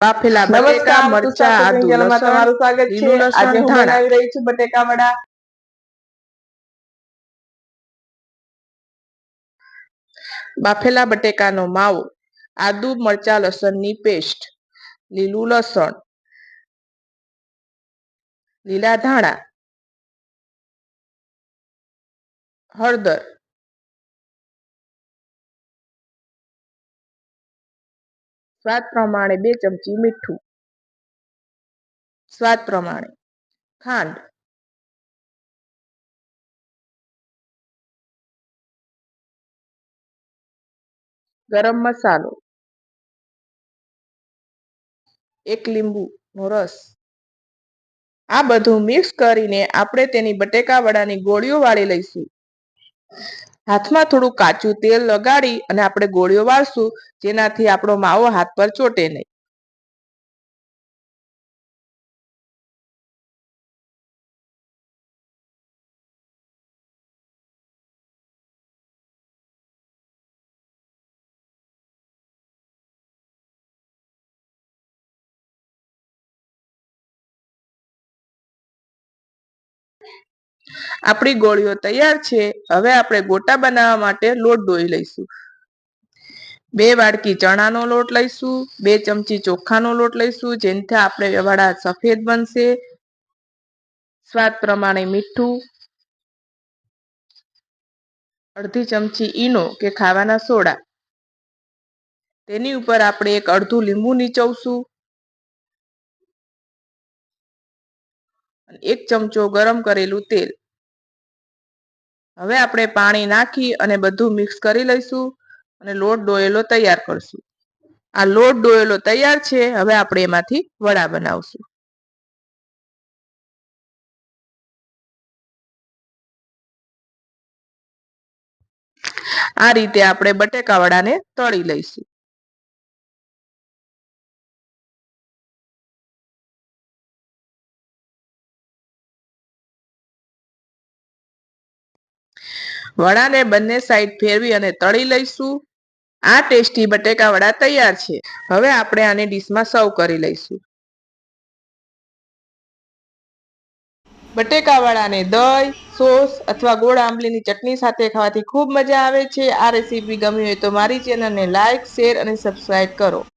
બાફેલા બટેકા મરચા આદુ તમારું સ્વાગત છે. આજે હું બનાવી રહી છું બટેકા વડા. બાફેલા બટેકાનો માવો આદુ મરચા લસણની પેસ્ટ લીલું લસણ લીલા ધાણા હળદર સ્વાદ પ્રમાણે બે ચમચી મીઠું. સ્વાદ પ્રમાણે ખાંડ. ગરમ મસાલો. એક લીંબુનો રસ. આ બધું મિક્સ કરીને આપણે તેની બટેકા વડાની ગોળીઓ વાળી લઈશું. હાથમાં થોડું કાચું તેલ લગાડી અને આપણે ગોળીઓ વાળશું, જેનાથી આપણો માવો હાથ પર ચોટે નહીં. આપણી ગોળીઓ તૈયાર છે. હવે આપણે ગોટા બનાવવા માટે લોટ ડોઈ લઈશું. બે વાડકી ચણાનો લોટ લઈશું, બે ચમચી ચોખાનો લોટ લઈશું, જેનાથી આપણે વડા સફેદ બનશે. સ્વાદ પ્રમાણે મીઠું, અડધી ચમચી ઈનો કે ખાવાના સોડા. તેની ઉપર આપણે એક અડધું લીંબુ નીચવશું. એક ચમચો ગરમ કરેલું તેલ. હવે આપણે પાણી નાખી અને બધું મિક્સ કરી લઈશું અને લોટ ડોયેલો તૈયાર કરશું. આ લોટ ડોયેલો તૈયાર છે, હવે આપણે એમાંથી વડા બનાવશું. આ રીતે આપણે બટેકા વડાને તળી લઈશું. વડાને બંને સાઈડ ફેરવી અને તળી લઈશું. આ ટેસ્ટી બટેકા વડા તૈયાર છે. હવે આપણે આને ડીશમાં સર્વ કરી લઈશું. બટેકા વડાને દહીં, સોસ અથવા ગોળ આંબલીની ચટણી સાથે ખાવાથી ખૂબ મજા આવે છે. આ રેસીપી ગમી હોય તો મારી ચેનલને લાઇક શેર અને સબસ્ક્રાઇબ કરો.